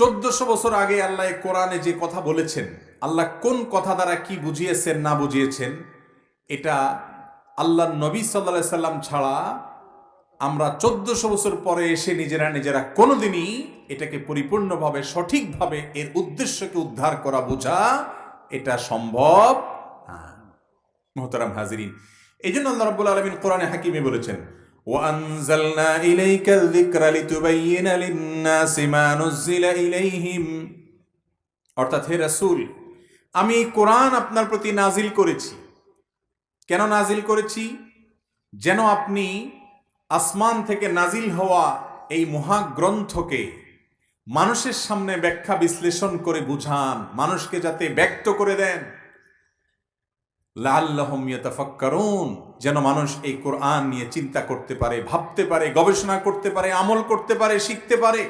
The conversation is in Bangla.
চোদ্দশো বছর আগে আল্লাহ কোরআনে যে কথা বলেছেন, আল্লাহ কোন কথা দ্বারা কি বুঝিয়েছেন, না বুঝিয়েছেন, এটা আল্লাহ নবী সাল্লা সাল্লাম ছাড়া আমরা চোদ্দশো বছর পরে এসে নিজেরা নিজেরা কোনোদিনই এটাকে পরিপূর্ণভাবে, সঠিকভাবে, এর উদ্দেশ্যকে উদ্ধার করা বোঝা এটা সম্ভব মোহতারাম হাজিরিন, এই জন্য আল্লাহ রাব্বুল আলামিন কোরআনে হাকিমে বলেছেন وأنزلنا إليك الذكر لتبين للناس ما نزل إليهم অর্থাৎ হে রাসূল আমি এই কোরআন আপনার প্রতি নাজিল করেছি কেন নাজিল করেছি যেন আপনি আসমান থেকে নাজিল হওয়া এই মহাগ্রন্থকে মানুষের সামনে ব্যাখ্যা বিশ্লেষণ করে বুঝান মানুষকে যাতে ব্যক্ত করে দেন লাল্লাহম যেন মানুষ এই কোরআন নিয়ে চিন্তা করতে পারে, ভাবতে পারে, গবেষণা করতে পারে, আমল করতে পারে, শিখতে পারে।